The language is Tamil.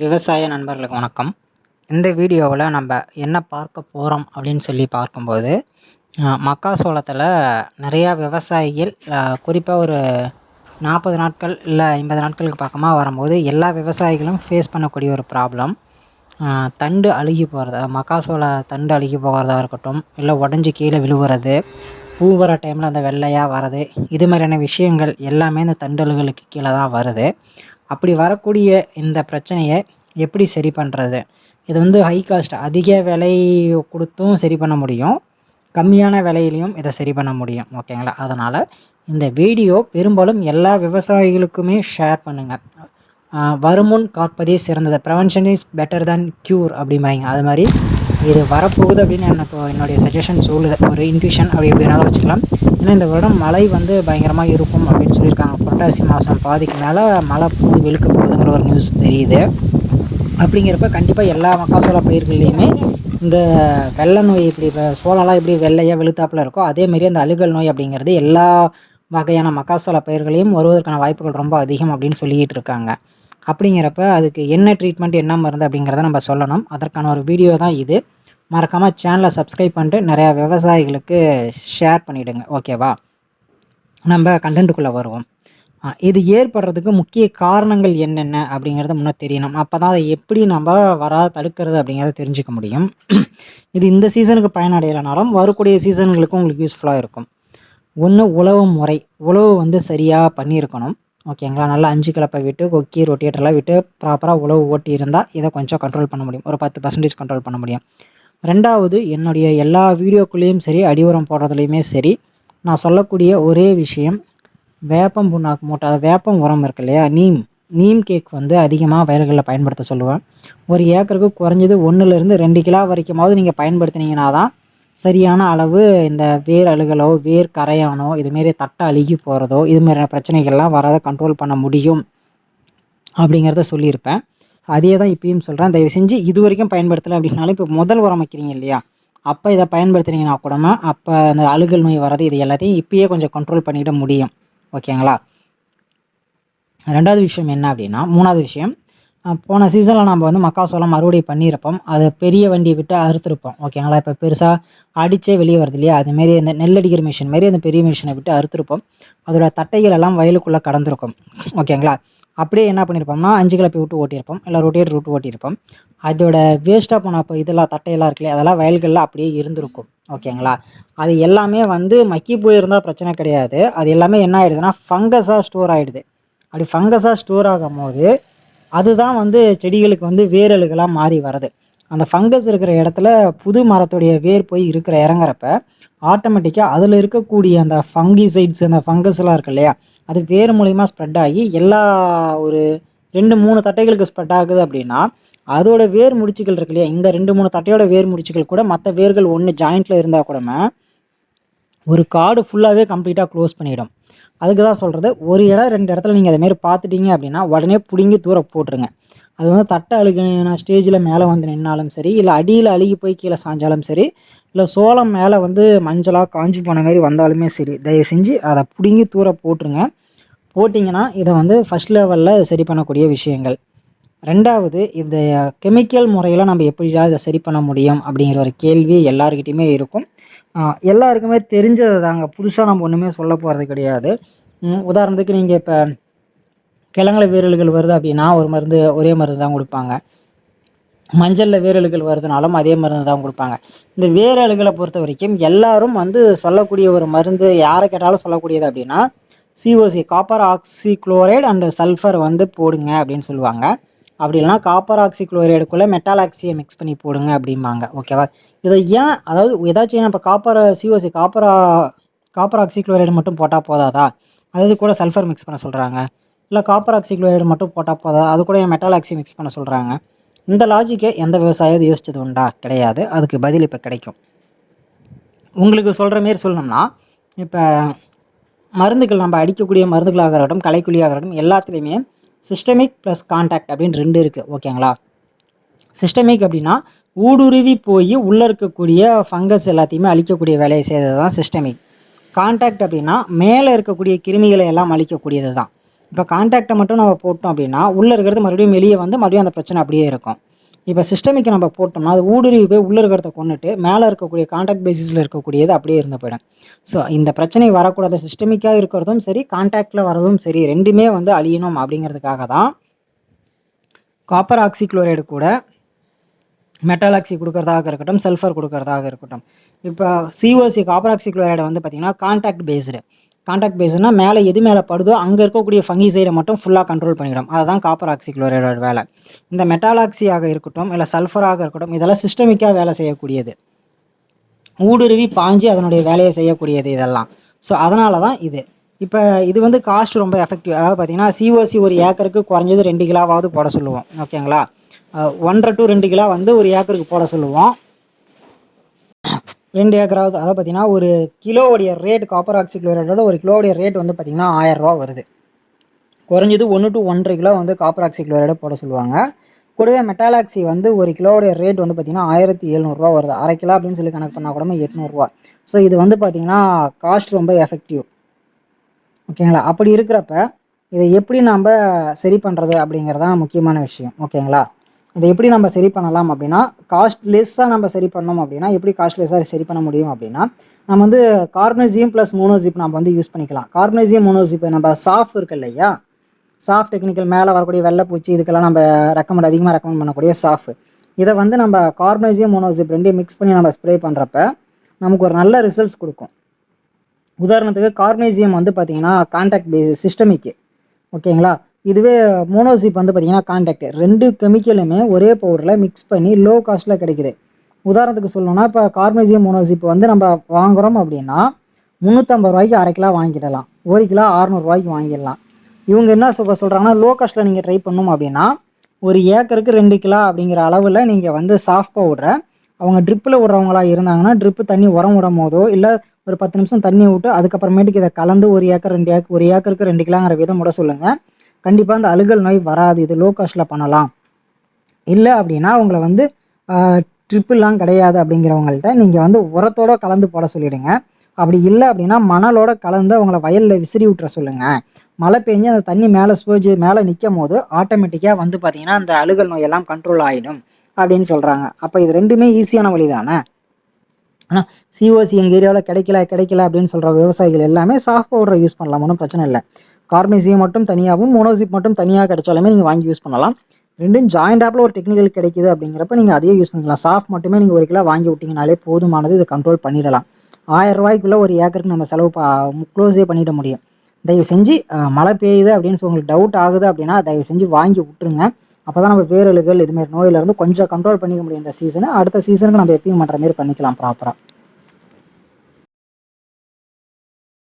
விவசாய நண்பர்களுக்கு வணக்கம். இந்த வீடியோவில் நம்ம என்ன பார்க்க போகிறோம் அப்படின்னு சொல்லி பார்க்கும்போது மக்காசோளத்தில் நிறையா விவசாயிகள் குறிப்பாக ஒரு நாற்பது நாட்கள் இல்லை ஐம்பது நாட்களுக்கு பக்கமாக வரும்போது எல்லா விவசாயிகளும் ஃபேஸ் பண்ணக்கூடிய ஒரு ப்ராப்ளம் தண்டு அழுகி போகிறது மக்காசோள தண்டு அழுகி போகிறதா இருக்கட்டும் இல்லை உடஞ்சி கீழே விழுவுறது பூ வர டைமில் அந்த வெள்ளையாக வர்றது இது மாதிரியான விஷயங்கள் எல்லாமே இந்த தண்டல்களுக்கு கீழே தான் வருது. அப்படி வரக்கூடிய இந்த பிரச்சனையை எப்படி சரி பண்ணுறது இது வந்து ஹை காஸ்ட் அதிக விலை கொடுத்தும் சரி பண்ண முடியும். கம்மியான விலையிலையும் இதை சரி பண்ண முடியும். ஓகேங்களா அதனால் இந்த வீடியோ பெரும்பாலும் எல்லா விவசாயிகளுக்குமே ஷேர் பண்ணுங்கள் வருமுன் காப்பதே சிறந்தது. Prevention is better than cure அப்படிம்பாங்க. அது மாதிரி இது வரப்போகுது அப்படின்னு எனக்கு என்னுடைய சஜஷன் சொல்லுது. ஒரு இன்ட்யூஷன் அப்படி எப்படினாலும் வச்சுக்கலாம். ஏன்னா இந்த வருடம் மழை வந்து பயங்கரமாக இருக்கும் அப்படின்னு சொல்லியிருக்காங்க. புரட்டாசி மாதம் பாதிக்கு மேலே மழை போகுது வெளுக்க போகுதுங்கிற ஒரு நியூஸ் தெரியுது. அப்படிங்கிறப்ப கண்டிப்பாக எல்லா மக்காசோள பயிர்கள்லேயுமே இந்த வெள்ளை நோய் இப்படி இப்போ சோளம்லாம் எப்படி வெள்ளையாக வெளுத்தாப்பில் இருக்கோ அதேமாரி அந்த அழுகல் நோய் அப்படிங்கிறது எல்லா வகையான மக்காசோள பயிர்களையும் வருவதற்கான வாய்ப்புகள் ரொம்ப அதிகம் அப்படின்னு சொல்லிக்கிட்டு இருக்காங்க. அப்படிங்கிறப்ப அதுக்கு என்ன ட்ரீட்மெண்ட் என்ன மருந்து அப்படிங்கிறத நம்ம சொல்லணும். அதற்கான ஒரு வீடியோ தான் இது. மறக்காமல் சேனலை சப்ஸ்கிரைப் பண்ணிட்டு நிறையா விவசாயிகளுக்கு ஷேர் பண்ணிவிடுங்க ஓகேவா நம்ம கண்டென்ட்டுக்குள்ளே வருவோம். இது ஏற்படுறதுக்கு முக்கிய காரணங்கள் என்னென்ன அப்படிங்கிறத முன்னே தெரியணும். அப்போ தான் அதை எப்படி நம்ம வராத தடுக்கிறது அப்படிங்கிறத தெரிஞ்சுக்க முடியும். இது இந்த சீசனுக்கு பயனடையலைனாலும் வரக்கூடிய சீசன்களுக்கும் உங்களுக்கு யூஸ்ஃபுல்லாக இருக்கும். ஒன்று உழவு முறை. உழவு வந்து சரியாக பண்ணியிருக்கணும். ஓகேங்களா? நல்லா அஞ்சு கலப்பை விட்டு கொக்கி ரொட்டேட்டர்லாம் விட்டு ப்ராப்பராக உழவு ஓட்டி இருந்தால் இதை கொஞ்சம் கண்ட்ரோல் பண்ண முடியும். ஒரு பத்து பர்சன்டேஜ் கண்ட்ரோல் பண்ண முடியும். ரெண்டாவது என்னுடைய எல்லா வீடியோக்குள்ளேயும் சரி அடிவரம் போடுறதுலையுமே சரி நான் சொல்லக்கூடிய ஒரே விஷயம் வேப்பம் புண்ணாக்கு மூட்டை வேப்பம் உரம் இருக்கு இல்லையா? நீம் நீம் கேக் வந்து அதிகமாக வயல்களில் பயன்படுத்த சொல்லுவேன். ஒரு ஏக்கருக்கு குறைஞ்சது ஒன்றுலேருந்து ரெண்டு கிலோ வரைக்குமாவது நீங்கள் பயன்படுத்தினீங்கன்னா தான் சரியான அளவு இந்த வேர் அழுகலோ வேர் கரையானோ இதுமாரி தட்டை அழுகி போகிறதோ இதுமாரியான பிரச்சனைகள்லாம் வராத கண்ட்ரோல் பண்ண முடியும் அப்படிங்கிறத சொல்லியிருப்பேன். அதே தான் இப்பயும் சொல்கிறேன் தயவு செஞ்சு இது வரைக்கும் பயன்படுத்தலை அப்படின்னாலும் இப்போ முதல் உரம் வைக்கிறீங்க இல்லையா? அப்போ இதை பயன்படுத்துனீங்கன்னா கூட அப்போ அந்த அழுகல் நோய் வர்றது இது எல்லாத்தையும் இப்பயே கொஞ்சம் கண்ட்ரோல் பண்ணிட முடியும். ஓகேங்களா? ரெண்டாவது விஷயம் என்ன அப்படின்னா மூணாவது விஷயம் போன சீசனில் நம்ம வந்து மக்காசோளம் அறுவடை பண்ணியிருப்போம். அதை பெரிய வண்டியை விட்டு அறுத்துருப்போம். ஓகேங்களா இப்போ பெருசாக அடித்தே வெளியே வருது இல்லையா? அதுமாரி அந்த நெல் அடிக்கிற மிஷின் மாரி அந்த பெரிய மிஷினை விட்டு அறுத்துருப்போம். அதோட தட்டைகள் எல்லாம் வயலுக்குள்ளே கடந்திருக்கும். ஓகேங்களா அப்படியே என்ன பண்ணியிருப்போம்னா அஞ்சு கிளப்பி விட்டு ஓட்டியிருப்போம். இல்லை ரொட்டேட் விட்டு ஓட்டியிருப்போம். அதோட வேஸ்ட்டாக போன அப்போ இதெல்லாம் தட்டையெல்லாம் இருக்குல்லையா? அதெல்லாம் வயல்களில் அப்படியே இருந்திருக்கும். ஓகேங்களா அது எல்லாமே வந்து மக்கி போயிருந்தால் பிரச்சனை கிடையாது. அது எல்லாமே என்ன ஆகிடுதுன்னா ஃபங்கஸாக ஸ்டோர் ஆகிடுது அப்படி ஃபங்கஸாக ஸ்டோர் ஆகும் போது அதுதான் வந்து செடிகளுக்கு வந்து வேரலுகளாக மாறி வருது அந்த ஃபங்கஸ் இருக்கிற இடத்துல புது மரத்துடைய வேர் போய் இருக்கிற இறங்குறப்ப ஆட்டோமேட்டிக்காக அதில் இருக்கக்கூடிய அந்த ஃபங்கிசைட்ஸ் அந்த ஃபங்கஸ்லாம் இருக்கு இல்லையா அது வேர் மூலிமா ஸ்ப்ரெட் ஆகி எல்லா ஒரு ரெண்டு மூணு தட்டைகளுக்கு ஸ்ப்ரெட் ஆகுது அப்படின்னா அதோட வேர் முடிச்சுகள் இருக்கு இல்லையா இந்த ரெண்டு மூணு தட்டையோட வேர் முடிச்சுகள் கூட மற்ற வேர்கள் ஒன்று ஜாயிண்ட்டில் இருந்தால் கூட ஒரு காடு ஃபுல்லாகவே கம்ப்ளீட்டாக க்ளோஸ் பண்ணிவிடும் அதுக்கு தான் சொல்கிறது ஒரு இடம் ரெண்டு இடத்துல நீங்கள் அதேமாரி பார்த்துட்டீங்க அப்படின்னா உடனே பிடுங்கி தூர போட்டுருங்க. அது வந்து தட்டை அழுகின ஸ்டேஜில் மேலே வந்து நின்னாலும் சரி இல்லை அடியில் அழுகி போய் கீழே சாஞ்சாலும் சரி இல்லை சோளம் மேலே வந்து மஞ்சளாக காஞ்சி போன மாதிரி வந்தாலுமே சரி தயவு செஞ்சு அதை பிடுங்கி தூர போட்டுருங்க. போட்டிங்கன்னா இதை வந்து ஃபஸ்ட் லெவலில் சரி பண்ணக்கூடிய விஷயங்கள். ரெண்டாவது இந்த கெமிக்கல் முறையில் நம்ம எப்படிடா இதை சரி பண்ண முடியும் அப்படிங்கிற ஒரு கேள்வி எல்லாருக்கிட்டேயுமே இருக்கும். எல்லாருக்குமே தெரிஞ்சது தாங்க. புதுசாக நம்ம ஒன்றுமே சொல்ல போகிறது கிடையாது. உதாரணத்துக்கு நீங்கள் இப்போ கிழங்குல வீரல்கள் வருது அப்படின்னா ஒரு மருந்து ஒரே மருந்து தான் கொடுப்பாங்க. மஞ்சளில் வேரலுகள் வருதுனாலும் அதே மருந்து தான் கொடுப்பாங்க. இந்த வேரலுகளை பொறுத்த வரைக்கும் எல்லாரும் வந்து சொல்லக்கூடிய ஒரு மருந்து யாரை கேட்டாலும் சொல்லக்கூடியது அப்படின்னா COC copper oxychloride and sulphur வந்து போடுங்க அப்படின்னு சொல்லுவாங்க. அப்படி இல்லைனா காப்பர் ஆக்சி குளோரைடுக்குள்ளே மெட்டாலாக்சியை மிக்ஸ் பண்ணி போடுங்க அப்படிம்பாங்க. ஓகேவா இதை ஏன் அதாவது ஏதாச்சும் இப்போ காப்பர் சிஓசி காப்பரா காப்பர் ஆக்சி குளோரைடு மட்டும் போட்டால் போதாதா? அது கூட சல்ஃபர் மிக்ஸ் பண்ண சொல்கிறாங்க இல்லை காப்பர் ஆக்சி குளோரைடு மட்டும் போட்டால் போதாதா? அது கூட ஏன் ஆக்சி மிக்ஸ் பண்ண சொல்கிறாங்க இந்த லாஜிக்கை எந்த விவசாயம் யோசிச்சது உண்டா? கிடையாது. அதுக்கு பதில் இப்போ கிடைக்கும். உங்களுக்கு சொல்கிற மாரி சொல்லணும்னா இப்போ மருந்துகள் நம்ம அடிக்கக்கூடிய மருந்துகளாக இருக்கட்டும் களைக்குழியாக இருக்கட்டும் எல்லாத்துலேயுமே சிஸ்டமிக் ப்ளஸ் கான்டாக்ட் அப்படின்னு ரெண்டு இருக்குது ஓகேங்களா? சிஸ்டமிக் அப்படின்னா ஊடுருவி போய் உள்ளே இருக்கக்கூடிய ஃபங்கஸ் எல்லாத்தையுமே அழிக்கக்கூடிய வேலையை செய்கிறது தான் சிஸ்டமிக் கான்டாக்ட் அப்படின்னா மேலே இருக்கக்கூடிய கிருமிகளை எல்லாம் அழிக்கக்கூடியது தான் இப்போ கான்டாக்டை மட்டும் நம்ம போட்டோம் அப்படின்னா உள்ளே இருக்கிறது மறுபடியும் வெளியே வந்து மறுபடியும் அந்த பிரச்சனை அப்படியே இருக்கும். இப்போ சிஸ்டமிக்கு நம்ம போட்டோம்னா அது ஊடுருவி போய் உள்ளே இருக்கிறத கொண்டுட்டு மேலே இருக்கக்கூடிய கான்டாக்ட் பேசிஸில் இருக்கக்கூடியது அப்படியே இருந்து போயிடும். ஸோ இந்த பிரச்சனை வரக்கூடாது. சிஸ்டமிக்காக இருக்கிறதும் சரி கான்டாக்டில் வரதும் சரி ரெண்டுமே வந்து அழியணும் அப்படிங்கிறதுக்காக தான் காப்பர் ஆக்சிக்ளோரைடு கூட மெட்டாலாக்சி கொடுக்கறதாக இருக்கட்டும் சல்ஃபர் கொடுக்கறதாக இருக்கட்டும். இப்போ சிஓசி காப்பர் ஆக்சிக்ளோரைடை வந்து பார்த்திங்கன்னா கான்டாக்ட் பேஸ்டு கான்டாக்ட் பேஸ்னா மேலே எது மேலே படுதோ அங்கே இருக்கக்கூடிய ஃபங்கி சைடை மட்டும் ஃபுல்லாக கண்ட்ரோல் பண்ணிடும் அதுதான் காப்பர் ஆக்சிக்ளோரைடோட வேலை. இந்த மெட்டாலாக்சியாக இருக்கட்டும் இல்லை சல்ஃபராக இருக்கட்டும் இதெல்லாம் சிஸ்டமிக்காக வேலை செய்யக்கூடியது. ஊடுருவி பாஞ்சு அதனுடைய வேலையை செய்யக்கூடியது இதெல்லாம். ஸோ அதனால தான் இது. இப்போ இது வந்து காஸ்ட் ரொம்ப எஃபெக்டிவ் அதாவது பார்த்தீங்கன்னா சிஓசி ஒரு ஏக்கருக்கு குறைஞ்சது ரெண்டு கிலோவாவது போட சொல்லுவோம். ஓகேங்களா? ஒன்றரை டு ரெண்டு கிலோ வந்து ஒரு ஏக்கருக்கு போட சொல்லுவோம். ரெண்டு ஏக்கராவது அதாவது பார்த்தீங்கன்னா ஒரு கிலோவுடைய ரேட் காப்பர் ஆக்சிக்ளோரைடோட ஒரு கிலோவுடைய ரேட் வந்து பார்த்திங்கன்னா ஆயிரரூவா வருது. குறைஞ்சது ஒன்று டு ஒன்றரை கிலோ வந்து காப்பர் ஆக்சிக்ளோரைடை போட சொல்லுவாங்க. கூடவே மெட்டாலாக்சி வந்து ஒரு கிலோவுடைய ரேட் வந்து பார்த்திங்கன்னா ஆயிரத்தி எழுநூறுவா வருது. அரை கிலோ அப்படின்னு சொல்லி கணக்கு பண்ணால் கூட எட்நூறுரூவா ஸோ இது வந்து பார்த்திங்கன்னா காஸ்ட் ரொம்ப எஃபெக்டிவ் ஓகேங்களா அப்படி இருக்கிறப்ப இதை எப்படி நாம் சரி பண்ணுறது அப்படிங்கிறதான் முக்கியமான விஷயம். ஓகேங்களா இதை எப்படி நம்ம சரி பண்ணலாம் அப்படின்னா காஸ்ட்லெஸ்ஸாக நம்ம சரி பண்ணோம் அப்படின்னா எப்படி காஸ்ட்லெஸ்ஸாக சரி பண்ண முடியும் அப்படின்னா நம்ம வந்து கார்பனைசியம் ப்ளஸ் மோனோசிப் நம்ம வந்து யூஸ் பண்ணிக்கலாம். கார்பனைசியம் மோனோசிப் நம்ம சாஃப் இருக்கு இல்லையா? சாஃப் டெக்னிக்கல் மேலே வரக்கூடிய வெள்ளைப்பூச்சி இதுக்கெல்லாம் நம்ம ரெக்கமெண்ட் அதிகமாக ரெக்கமெண்ட் பண்ணக்கூடிய சாஃப் இதை வந்து நம்ம கார்பனைசியம் மோனோசிப் ரெண்டையும் மிக்ஸ் பண்ணி நம்ம ஸ்ப்ரே பண்ணுறப்ப நமக்கு ஒரு நல்ல ரிசல்ட்ஸ் கொடுக்கும். உதாரணத்துக்கு கார்பனைசியம் வந்து பார்த்தீங்கன்னா கான்டாக்ட் பேஸ் சிஸ்டமிக்கு ஓகேங்களா? இதுவே மோனோசிப் வந்து பார்த்தீங்கன்னா கான்டாக்ட் ரெண்டு கெமிக்கலுமே ஒரே பவுடரில் மிக்ஸ் பண்ணி லோ காஸ்ட்டில் கிடைக்குது. உதாரணத்துக்கு சொல்லணும்னா இப்போ கார்மேசியம் மோனோசிப் வந்து நம்ம வாங்குகிறோம் அப்படின்னா முந்நூற்றம்பது ரூபாய்க்கு அரை கிலோ வாங்கிடலாம். ஒரு கிலோ அறநூறுவாய்க்கு வாங்கிடலாம். இவங்க என்ன சொல்ல சொல்கிறாங்கன்னா லோ காஸ்ட்டில் நீங்கள் ட்ரை பண்ணணும் அப்படின்னா ஒரு ஏக்கருக்கு ரெண்டு கிலோ அப்படிங்கிற அளவில் நீங்கள் வந்து சாஃப்ட் பவுடரை அவங்க ட்ரிப்பில் விட்றவங்களா இருந்தாங்கன்னா ட்ரிப்பு தண்ணி உரம் விடும் போதோ இல்லை ஒரு பத்து நிமிஷம் தண்ணி விட்டு அதுக்கப்புறமேட்டுக்கு இதை கலந்து ஒரு ஏக்கர் ரெண்டு ஏக்கர் ஒரு ஏக்கருக்கு ரெண்டு கிலோங்கிற விதம் விட சொல்லுங்கள் கண்டிப்பாக அந்த அழுகல் நோய் வராது. இது லோ காஸ்ட்டில் பண்ணலாம். இல்லை அப்படின்னா அவங்கள வந்து ட்ரிப்புலாம் கிடையாது அப்படிங்கிறவங்கள்ட்ட நீங்கள் வந்து உரத்தோடு கலந்து போட சொல்லிவிடுங்க அப்படி இல்லை அப்படின்னா மணலோட கலந்து அவங்கள வயலில் விசிறி விட்டுற சொல்லுங்கள் மழை பெஞ்சு அந்த தண்ணி மேலே ஸ்போஜ் மேலே நிற்கும் போது ஆட்டோமேட்டிக்காக வந்து பார்த்திங்கன்னா அந்த அழுகல் நோயெல்லாம் கண்ட்ரோல் ஆகிடும் அப்படின்னு சொல்கிறாங்க அப்போ இது ரெண்டுமே ஈஸியான வழி தானே? ஆனால் சிஓசி எங்கள் ஏரியாவில் கிடைக்கல கிடைக்கல அப்படின்னு சொல்கிற விவசாயிகள் எல்லாமே சாஃப்ட் பவுடரை யூஸ் பண்ணலாம். ஒன்றும் பிரச்சனை இல்லை. கார்மேசியம் மட்டும் தனியாகவும் மோனோசிப் மட்டும் தனியாக கிடைச்சாலுமே நீங்கள் வாங்கி யூஸ் பண்ணலாம். ரெண்டும் ஜாயிண்ட் ஆப்பில் ஒரு டெக்னிக்கல் கிடைக்குது அப்படிங்கிறப்ப நீங்கள் அதையே யூஸ் பண்ணிக்கலாம். சாஃப்ட் மட்டுமே நீங்கள் ஒரு கிலோ வாங்கி விட்டிங்கனாலே போதுமானது. இதை கண்ட்ரோல் பண்ணிடலாம். ஆயிரம் ரூபாய்க்குள்ளே ஒரு ஏக்கருக்கு நம்ம செலவு க்ளோஸே பண்ணிட முடியும். தயவு செஞ்சு மழை பெய்யுது அப்படின்னு சொல்லி உங்களுக்கு டவுட் ஆகுது அப்படின்னா தயவு செஞ்சு வாங்கி விட்டுருங்க. அப்போ தான் நம்ம வேரலுகள் இதுமாரி நோயிலேருந்து கொஞ்சம் கண்ட்ரோல் பண்ணிக்க முடியும் இந்த சீசனு அடுத்த சீசனுக்கு நம்ம எப்பயும் பண்ணுற மாதிரி பண்ணிக்கலாம் ப்ராப்பராக